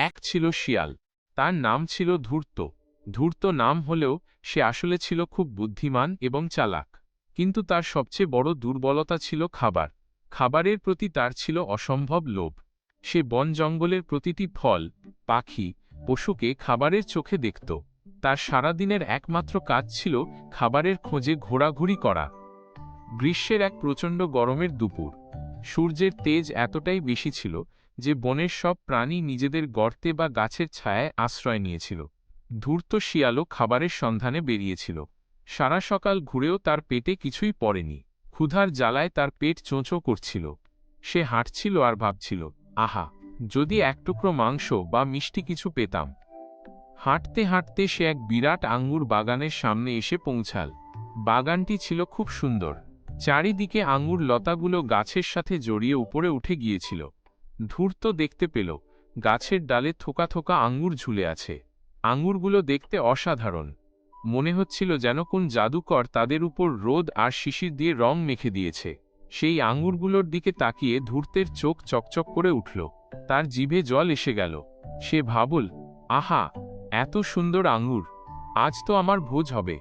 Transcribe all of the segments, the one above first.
এক ছিল শিয়াল, তার নাম ছিল ধূর্ত। ধূর্ত নাম হলেও সে আসলে ছিল খুব বুদ্ধিমান এবং চালাক, কিন্তু তার সবচেয়ে বড় দুর্বলতা ছিল খাবার। খাবারের প্রতি তার ছিল অসম্ভব লোভ। সে বন জঙ্গলের প্রতিটি ফল, পাখি, পশুকে খাবারের চোখে দেখত। তার সারাদিনের একমাত্র কাজ ছিল খাবারের খোঁজে ঘোরাঘুরি করা। গ্রীষ্মের এক প্রচণ্ড গরমের দুপুর। সূর্যের তেজ এতটাই বেশি ছিল যে বনের সব প্রাণী নিজেদের গর্তে বা গাছের ছায়ায় আশ্রয় নিয়েছিল। ধূর্ত শিয়ালও খাবারের সন্ধানে বেরিয়েছিল। সারা সকাল ঘুরেও তার পেটে কিছুই পড়েনি। ক্ষুধার জ্বালায় তার পেট চোঁচো করছিল। সে হাঁটছিল আর ভাবছিল, আহা, যদি এক টুকরো মাংস বা মিষ্টি কিছু পেতাম হাঁটতে হাঁটতে সে এক বিরাট আঙ্গুর বাগানের সামনে এসে পৌঁছাল। বাগানটি ছিল খুব সুন্দর। চারিদিকে আঙ্গুর লতাগুলো গাছের সাথে জড়িয়ে উপরে উঠে গিয়েছিল। ধূর্ত দেখতে পেল, গাছের ডালে থোকা থোকা আঙ্গুর ঝুলে আছে। আঙ্গুরগুলো দেখতে অসাধারণ। মনে হচ্ছিল যেন কোন জাদুকর তাদের উপর রোদ আর শিশির দিয়ে রং মেখে দিয়েছে। সেই আঙ্গুরগুলোর দিকে তাকিয়ে ধূর্তের চোখ চকচক করে উঠল। তার জিভে জল এসে গেল। সে ভাবল, আহা, এত সুন্দর আঙ্গুর। আজ তো আমার ভোজ হবে।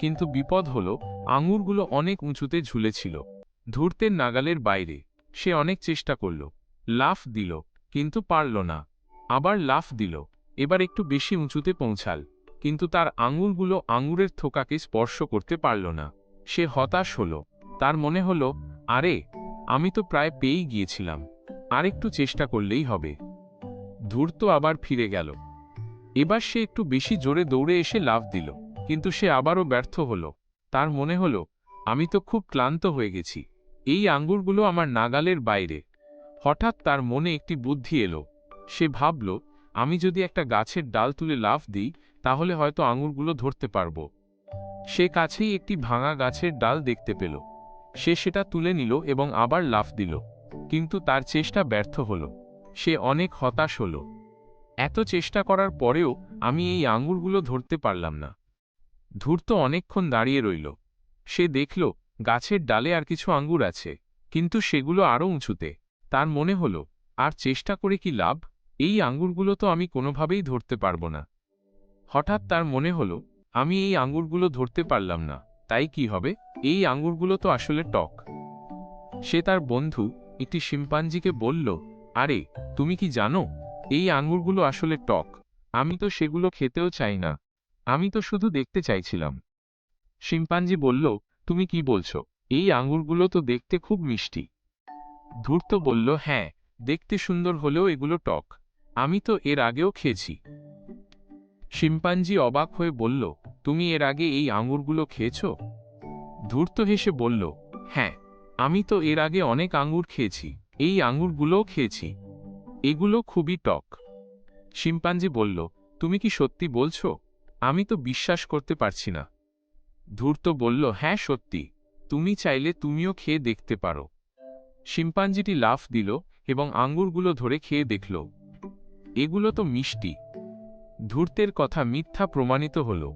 কিন্তু বিপদ হল আঙুরগুলো অনেক উঁচুতে ঝুলেছিল, ধূর্তের নাগালের বাইরে। সে অনেক চেষ্টা করল। লাফ দিল, কিন্তু পারল না। আবার লাফ দিল, এবার একটু বেশি উঁচুতে পৌঁছাল, কিন্তু তার আঙুলগুলো আঙুরের থোকাকে স্পর্শ করতে পারল না। সে হতাশ হল, তার মনে হল, আরে, আমি তো প্রায় পেয়েই গিয়েছিলাম, আরেকটু চেষ্টা করলেই হবে। ধূর্ত আবার ফিরে গেল। এবার সে একটু বেশি জোরে দৌড়ে এসে লাফ দিল, কিন্তু সে আবারও ব্যর্থ হল, তার মনে হল, আমি তো খুব ক্লান্ত হয়ে গেছি, এই আঙ্গুরগুলো আমার নাগালের বাইরে। হঠাৎ তার মনে একটি বুদ্ধি এলো। সে ভাবল, আমি যদি একটা গাছের ডাল তুলে লাফ দিই, তাহলে হয়তো আঙুরগুলো ধরতে পারব। সে কাছেই একটি ভাঙা গাছের ডাল দেখতে পেল। সে সেটা তুলে নিল এবং আবার লাফ দিল। কিন্তু তার চেষ্টা ব্যর্থ হল। সে অনেক হতাশ হল। এত চেষ্টা করার পরেও আমি এই আঙুরগুলো ধরতে পারলাম না। ধূর্ত অনেকক্ষণ দাঁড়িয়ে রইল। সে দেখল, গাছের ডালে আর কিছু আঙ্গুর আছে, কিন্তু সেগুলো আরও উঁচুতে। তার মনে হল, আর চেষ্টা করে কি লাভ? এই আঙ্গুরগুলো তো আমি কোনোভাবেই ধরতে পারব না। হঠাৎ তার মনে হল, আমি এই আঙ্গুরগুলো ধরতে পারলাম না, তাই কি হবে? এই আঙ্গুরগুলো তো আসলে টক। সে তার বন্ধু, একটি শিম্পাঞ্জিকে বলল, আরে, তুমি কি জানো? এই আঙ্গুরগুলো আসলে টক। আমি তো সেগুলো খেতেও চাই না। আমি তো শুধু দেখতে চাইছিলাম। শিম্পাঞ্জি বলল, তুমি কি বলছো? এই আঙ্গুরগুলো তো দেখতে খুব মিষ্টি। ধূর্ত বলল হ্যাঁ দেখতে সুন্দর হলেও এগুলো টক। আমি তো এর আগেও খেয়েছি। শিম্পাঞ্জি অবাক হয়ে বলল, তুমি এর আগে এই আঙুরগুলো খেয়েছ? ধূর্ত হেসে বলল হ্যাঁ আমি তো এর আগে অনেক আঙুর খেয়েছি। এই আঙুরগুলোও খেয়েছি। এগুলো খুবই টক। শিম্পাঞ্জি বলল, তুমি কি সত্যি বলছো? আমি তো বিশ্বাস করতে পারছি না। ধূর্ত বলল হ্যাঁ সত্যি। তুমি চাইলে তুমিও খেয়ে দেখতে পারো। শিম্পাঞ্জিটি লাফ দিল এবং আঙ্গুরগুলো ধরে খেয়ে দেখল। এগুলো তো মিষ্টি। ধূর্তের কথা মিথ্যা প্রমাণিত হল।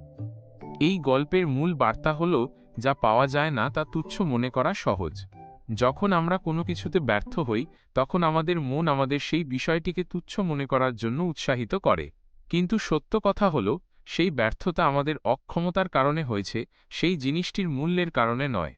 এই গল্পের মূল বার্তা হল, যা পাওয়া যায় না তা তুচ্ছ মনে করা সহজ। যখন আমরা কোনো কিছুতে ব্যর্থ হই, তখন আমাদের মন আমাদের সেই বিষয়টিকে তুচ্ছ মনে করার জন্য উৎসাহিত করে। কিন্তু সত্য কথা হল, সেই ব্যর্থতা আমাদের অক্ষমতার কারণে হয়েছে, সেই জিনিসটির মূল্যের কারণে নয়।